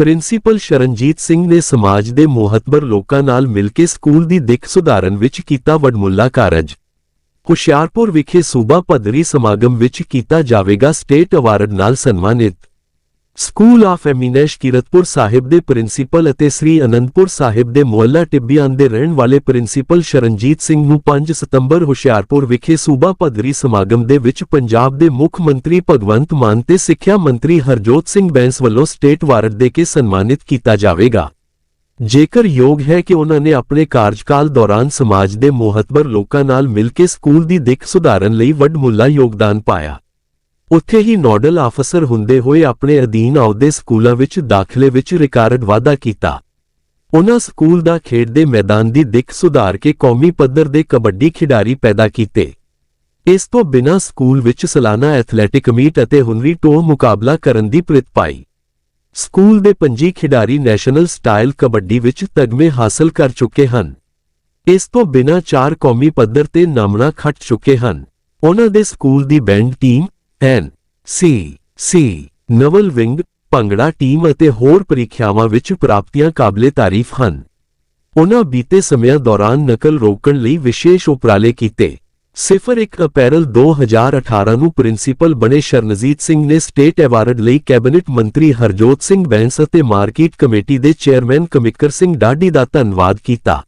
Principal Sharanjit Singh ਨੇ ਸਮਾਜ ਦੇ ਮੋਹਤਬਰ ਲੋਕਾਂ ਨਾਲ ਮਿਲ ਕੇ ਸਕੂਲ ਦੀ ਦਿੱਖ ਸੁਧਾਰਨ ਵਿੱਚ ਕੀਤਾ ਵਡਮੁੱਲਾ ਕਾਰਜ। ਹੁਸ਼ਿਆਰਪੁਰ ਵਿਖੇ ਸੂਬਾ ਪੱਧਰੀ ਸਮਾਗਮ ਵਿੱਚ ਕੀਤਾ ਜਾਵੇਗਾ ਸਟੇਟ ਅਵਾਰਡ ਨਾਲ ਸਨਮਾਨਿਤ। School of eminence Kiratpur Sahib ਦੇ ਪ੍ਰਿੰਸੀਪਲ ਅਤੇ ਸ੍ਰੀ ਅਨੰਦਪੁਰ ਸਾਹਿਬ ਦੇ ਮੁਹੱਲਾ ਟਿੱਬੀਆਂ ਦੇ ਰਹਿਣ ਵਾਲੇ ਪ੍ਰਿੰਸੀਪਲ ਸ਼ਰਨਜੀਤ ਸਿੰਘ ਨੂੰ 5 ਸਤੰਬਰ ਹੁਸ਼ਿਆਰਪੁਰ ਵਿਖੇ ਸੂਬਾ ਪੱਧਰੀ ਸਮਾਗਮ ਦੇ ਵਿੱਚ ਪੰਜਾਬ ਦੇ ਮੁੱਖ ਮੰਤਰੀ ਭਗਵੰਤ ਮਾਨ ਤੇ ਸਿੱਖਿਆ ਮੰਤਰੀ ਹਰਜੋਤ ਸਿੰਘ ਬੈਂਸ ਵੱਲੋਂ ਸਟੇਟ ਅਵਾਰਡ ਦੇ ਕੇ ਸਨਮਾਨਿਤ ਕੀਤਾ ਜਾਵੇਗਾ। ਜੇਕਰ ਯੋਗ ਹੈ ਕਿ ਉਹਨਾਂ ਨੇ ਆਪਣੇ ਕਾਰਜਕਾਲ ਦੌਰਾਨ ਸਮਾਜ ਦੇ ਮੋਹਤਬਰ ਲੋਕਾਂ ਨਾਲ ਮਿਲ ਕੇ ਸਕੂਲ ਦੀ ਦਿੱਖ ਸੁਧਾਰਨ ਲਈ ਵੱਡਮੁੱਲਾ ਯੋਗਦਾਨ ਪਾਇਆ। ਉੱਥੇ ਹੀ ਨੋਡਲ ਆਫਸਰ ਹੁੰਦੇ ਹੋਏ ਆਪਣੇ ਅਧੀਨ ਆਉਦੇ ਸਕੂਲਾਂ ਵਿੱਚ ਦਾਖਲੇ ਵਿੱਚ ਰਿਕਾਰਡ ਵਾਧਾ ਕੀਤਾ। ਉਹਨਾਂ ਸਕੂਲ ਦਾ ਖੇਡ ਦੇ ਮੈਦਾਨ ਦੀ ਦਿੱਖ ਸੁਧਾਰ ਕੇ ਕੌਮੀ ਪੱਧਰ ਦੇ ਕਬੱਡੀ ਖਿਡਾਰੀ ਪੈਦਾ ਕੀਤੇ। ਇਸ ਤੋਂ ਬਿਨਾਂ ਸਕੂਲ ਵਿੱਚ ਸਾਲਾਨਾ ਐਥਲੈਟਿਕ ਮੀਟ ਅਤੇ ਹੁਨਰੀ ਟੋ ਮੁਕਾਬਲਾ ਕਰਨ ਦੀ ਪ੍ਰਿਤ ਪਾਈ। ਸਕੂਲ ਦੇ ਪੰਜੀ ਖਿਡਾਰੀ ਨੈਸ਼ਨਲ ਸਟਾਈਲ ਕਬੱਡੀ ਵਿੱਚ ਤਗਮੇ ਹਾਸਲ ਕਰ ਚੁੱਕੇ ਹਨ। ਇਸ ਤੋਂ ਬਿਨਾਂ ਚਾਰ ਕੌਮੀ ਪੱਧਰ ਤੇ ਨਾਮਣਾ ਖੱਟ ਚੁੱਕੇ ਹਨ। ਉਹਨਾਂ ਦੇ ਸਕੂਲ ਦੀ band team N C C naval wing bhangra team ਅਤੇ ਹੋਰ ਪ੍ਰੀਖਿਆਵਾਂ ਵਿੱਚ ਪ੍ਰਾਪਤੀਆਂ ਕਾਬਲੇ ਤਾਰੀਫ ਹਨ। ਉਹਨਾਂ ਬੀਤੇ ਸਮਿਆਂ ਦੌਰਾਨ ਨਕਲ ਰੋਕਣ ਲਈ ਵਿਸ਼ੇਸ਼ ਉਪਰਾਲੇ ਕੀਤੇ। ਸਿਫਰ 1 ਅਪ੍ਰੈਲ 2018 ਨੂੰ ਪ੍ਰਿੰਸੀਪਲ ਬਣੇ ਸ਼ਰਨਜੀਤ ਸਿੰਘ ਨੇ ਸਟੇਟ ਐਵਾਰਡ ਲਈ ਕੈਬਨਿਟ ਮੰਤਰੀ ਹਰਜੋਤ ਸਿੰਘ ਬੈਂਸ ਅਤੇ ਮਾਰਕੀਟ ਕਮੇਟੀ ਦੇ ਚੇਅਰਮੈਨ ਕਮਿਕਰ ਸਿੰਘ ਡਾਢੀ ਦਾ ਧੰਨਵਾਦ ਕੀਤਾ।